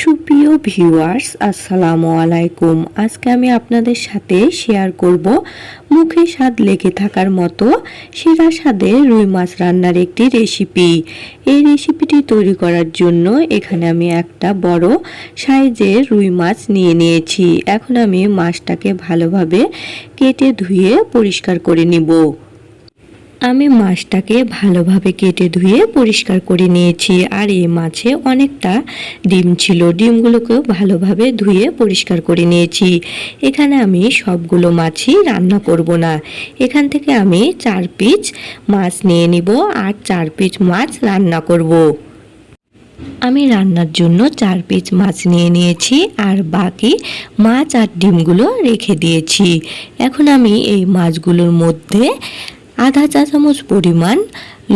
সুপ্রিয় ভিউয়ার্স, আসসালামু আলাইকুম। আজকে আমি আপনাদের সাথে শেয়ার করব মুখে স্বাদ লেগে থাকার মতো সেরা স্বাদে রুই মাছ রান্নার একটি রেসিপি। এই রেসিপিটি তৈরি করার জন্য এখানে আমি একটা বড় সাইজের রুই মাছ নিয়ে নিয়েছি। এখন আমি মাছটাকে ভালোভাবে কেটে ধুয়ে পরিষ্কার করে নিব। আমি মাছটাকে ভালোভাবে কেটে ধুয়ে পরিষ্কার করে নিয়েছি, আর এই মাছে অনেকটা ডিম ছিল। ডিমগুলোকেও ভালোভাবে ধুয়ে পরিষ্কার করে নিয়েছি। এখানে আমি সবগুলো মাছই রান্না করব না। এখান থেকে আমি চার পিস মাছ নিয়ে নিব, আর চার পিস মাছ রান্না করব। আমি রান্নার জন্য চার পিস মাছ নিয়ে নিয়েছি, আর বাকি মাছ আর ডিমগুলো রেখে দিয়েছি। এখন আমি এই মাছগুলোর মধ্যে আধা চা চামচ পরিমাণ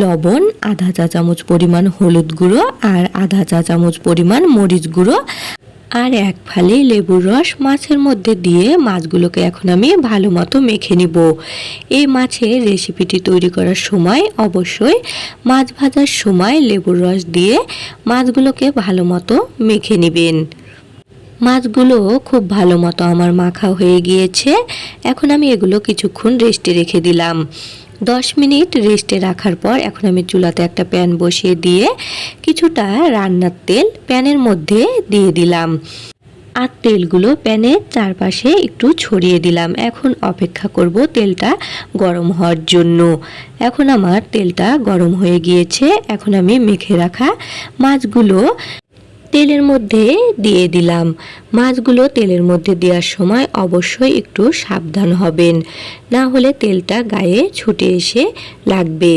লবণ, আধা চা চামচ পরিমাণ হলুদ গুঁড়ো আর আধা চা চামচ পরিমাণ মরিচ গুঁড়ো আর এক ফালি লেবুর রস মাছের মধ্যে দিয়ে মাছগুলোকে এখন আমি ভালো মতো মেখে নিব। এই মাছের রেসিপিটি তৈরি করার সময় অবশ্যই মাছ ভাজার সময় লেবুর রস দিয়ে মাছগুলোকে ভালো মতো মেখে নেবেন। মাছগুলো খুব ভালো মতো আমার মাখা হয়ে গিয়েছে। এখন আমি এগুলো কিছুক্ষণ রেস্টে রেখে দিলাম। দশ মিনিট রেস্টে রাখার পর এখন আমি চুলাতে একটা প্যান বসিয়ে দিয়ে কিছুটা রান্নার তেল প্যানের মধ্যে দিয়ে দিলাম। আর তেলগুলো প্যানের চারপাশে একটু ছড়িয়ে দিলাম। এখন অপেক্ষা করব তেলটা গরম হওয়ার জন্য। এখন আমার তেলটা গরম হয়ে গিয়েছে। এখন আমি মেখে রাখা মাছগুলো তেলের মধ্যে দিয়ে দিলাম। মাছগুলো তেলের মধ্যে দেওয়ার সময় অবশ্যই একটু সাবধান হবেন। না হলে তেলটা গায়ে ছুটে এসে লাগবে।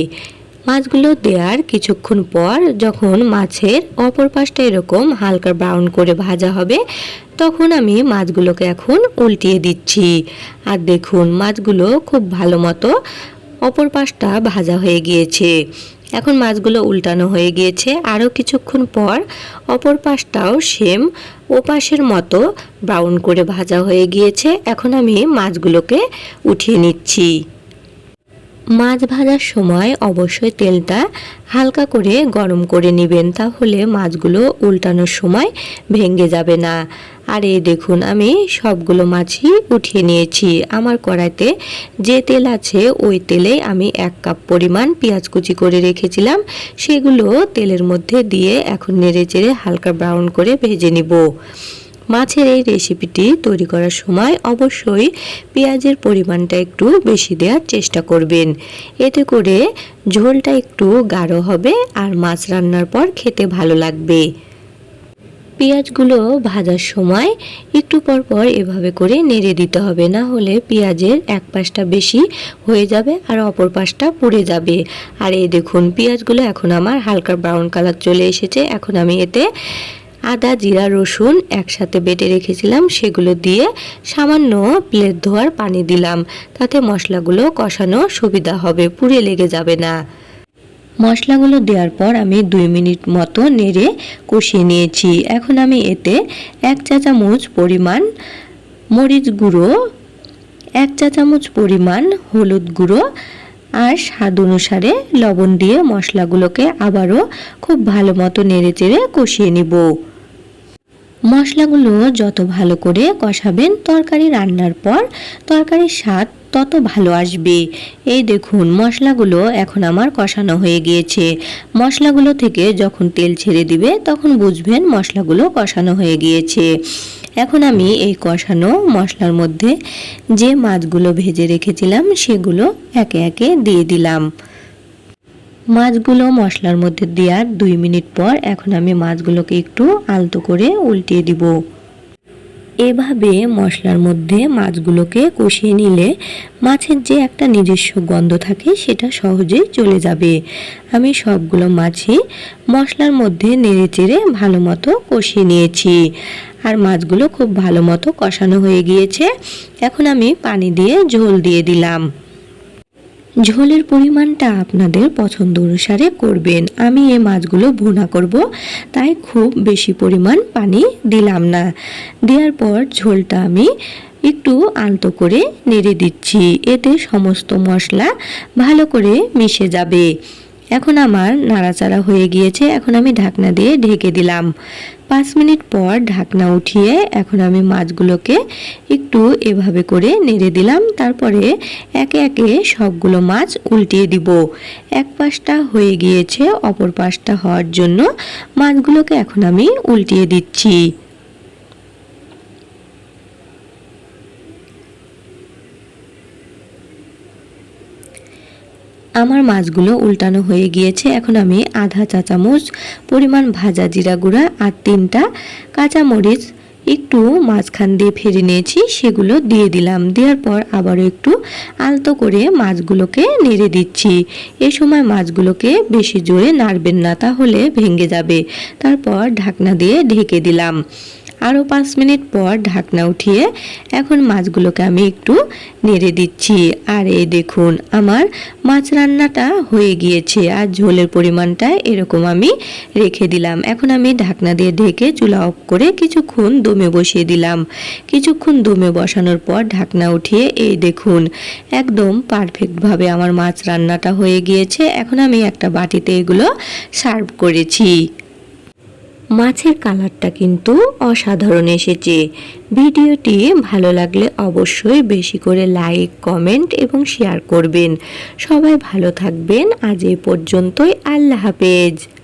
মাছগুলো দেওয়ার কিছুক্ষণ পর যখন মাছের অপর পাশটা এরকম হালকা ব্রাউন করে ভাজা হবে, তখন আমি মাছগুলোকে এখন উল্টিয়ে দিচ্ছি। আর দেখুন, মাছগুলো খুব ভালো মতো অপর পাশটা ভাজা হয়ে গিয়েছে। এখন মাছগুলো উল্টানো হয়ে গিয়েছে। আরও কিছুক্ষণ পর অপর পাশটাও সেম ওপাশের পাশের মতো ব্রাউন করে ভাজা হয়ে গিয়েছে। এখন আমি মাছগুলোকে উঠিয়ে নিচ্ছি। মাছ ভাজার সময় অবশ্যই তেলটা হালকা করে গরম করে নেবেন, তাহলে মাছগুলো উল্টানোর সময় ভেঙে যাবে না। আর এই দেখুন, আমি সবগুলো মাছই উঠিয়ে নিয়েছি। আমার কড়াইতে যে তেল আছে, ওই তেলেই আমি এক কাপ পরিমাণ পেঁয়াজ কুচি করে রেখেছিলাম। সেগুলো তেলের মধ্যে দিয়ে এখন নেড়ে চেড়ে হালকা ব্রাউন করে ভেজে নিব। মাছের এই রেসিপিটি তৈরি করার সময় অবশ্যই পেঁয়াজের পরিমাণটা একটু বেশি দেওয়ার চেষ্টা করবেন। এতে করে ঝোলটা একটু গাঢ় হবে আর মাছ রান্নার পর খেতে ভালো লাগবে। পেঁয়াজগুলো ভাজার সময় একটু পর পর এভাবে করে নেড়ে দিতে হবে, না হলে পেঁয়াজের এক পাশটা বেশি হয়ে যাবে আর অপর পাশটা পুড়ে যাবে। আর এই দেখুন, পেঁয়াজগুলো এখন আমার হালকা ব্রাউন কালার চলে এসেছে। এখন আমি এতে আদা, জিরা, রসুন একসাথে বেটে রেখেছিলাম, সেগুলো দিয়ে সামান্য প্লেট ধোয়ার পানি দিলাম। তাতে মশলাগুলো কষানো সুবিধা হবে, পুড়ে লেগে যাবে না। মশলাগুলো দেওয়ার পর আমি দুই মিনিট মতো নেড়ে কষিয়ে নিয়েছি। এখন আমি এতে এক চা চামচ পরিমাণ মরিচ গুঁড়ো, এক চা চামচ পরিমাণ হলুদ গুঁড়ো আর স্বাদ অনুসারে লবণ দিয়ে মশলাগুলোকে আবারও খুব ভালো মতো নেড়ে চেড়ে কষিয়ে নিব। মশলাগুলো যত ভালো করে কষাবেন তরকারি রান্নার পর তরকারির স্বাদ তত ভালো আসবে। এই দেখুন, মশলাগুলো এখন আমার কষানো হয়ে গিয়েছে। মশলাগুলো থেকে যখন তেল ছেড়ে দিবে, তখন বুঝবেন মশলাগুলো কষানো হয়ে গিয়েছে। এখন আমি এই কষানো মশলার মধ্যে যে মাছগুলো ভেজে রেখেছিলাম, সেগুলো একে একে দিয়ে দিলাম। মাছগুলো মশলার মধ্যে দেওয়ার দুই মিনিট পর এখন আমি মাছগুলোকে একটু আলতো করে উল্টিয়ে দিব। এভাবে মশলার মধ্যে মাছগুলোকে কষিয়ে নিলে মাছের যে একটা নিজস্ব গন্ধ থাকে সেটা সহজেই চলে যাবে। আমি সবগুলো মাছই মশলার মধ্যে নেড়ে চেড়ে ভালো মতো কষিয়ে নিয়েছি। আর মাছগুলো খুব ভালো মতো কষানো হয়ে গিয়েছে। এখন আমি পানি দিয়ে ঝোল দিয়ে দিলাম। ঝোলের পরিমাণটা আপনাদের পছন্দ অনুসারে করবেন। আমি এই মাছগুলো ভুনা করব, তাই খুব বেশি পরিমাণ পানি দিলাম না। দেওয়ার পর ঝোলটা আমি একটু আলতো করে নেড়ে দিচ্ছি। এতে সমস্ত মশলা ভালো করে মিশে যাবে। এখন আমার নাড়াচাড়া হয়ে গিয়েছে। এখন আমি ঢাকনা দিয়ে ঢেকে দিলাম। পাঁচ মিনিট পর ঢাকনা উঠিয়ে এখন আমি মাছগুলোকে একটু এভাবে করে নেড়ে দিলাম। তারপরে একে একে সবগুলো মাছ উল্টিয়ে দিব। এক পাশটা হয়ে গিয়েছে, অপর পাশটা হওয়ার জন্য মাছগুলোকে এখন আমি উল্টিয়ে দিচ্ছি। আমার মাছগুলো উল্টানো হয়ে গিয়েছে। এখন আমি আধা চা চামচ পরিমাণ ভাজা জিরা গুঁড়া আর তিনটা কাঁচামরিচ একটু মাঝখান দিয়ে ফেরে নিয়েছি, সেগুলো দিয়ে দিলাম। দেওয়ার পর আবারও একটু আলতো করে মাছগুলোকে নেড়ে দিচ্ছি। এ সময় মাছগুলোকে বেশি জোরে নাড়বেন না, তাহলে ভেঙে যাবে। তারপর ঢাকনা দিয়ে ঢেকে দিলাম। আরও পাঁচ মিনিট পর ঢাকনা উঠিয়ে এখন মাছগুলোকে আমি একটু নেড়ে দিচ্ছি। আর এই দেখুন, আমার মাছ রান্নাটা হয়ে গিয়েছে আর ঝোলের পরিমাণটা এরকম আমি রেখে দিলাম। এখন আমি ঢাকনা দিয়ে ঢেকে চুলা অফ করে কিছুক্ষণ দমে বসিয়ে দিলাম। কিছুক্ষণ দমে বসানোর পর ঢাকনা উঠিয়ে এই দেখুন, একদম পারফেক্টভাবে আমার মাছ রান্নাটা হয়ে গিয়েছে। এখন আমি একটা বাটিতে এগুলো সার্ভ করেছি। মাছের কালারটা কিন্তু অসাধারণ এসেছে। ভিডিওটি ভালো লাগলে অবশ্যই বেশি করে লাইক, কমেন্ট এবং শেয়ার করবেন। সবাই ভালো থাকবেন। আজ এ পর্যন্তই। আল্লাহ হাফেজ।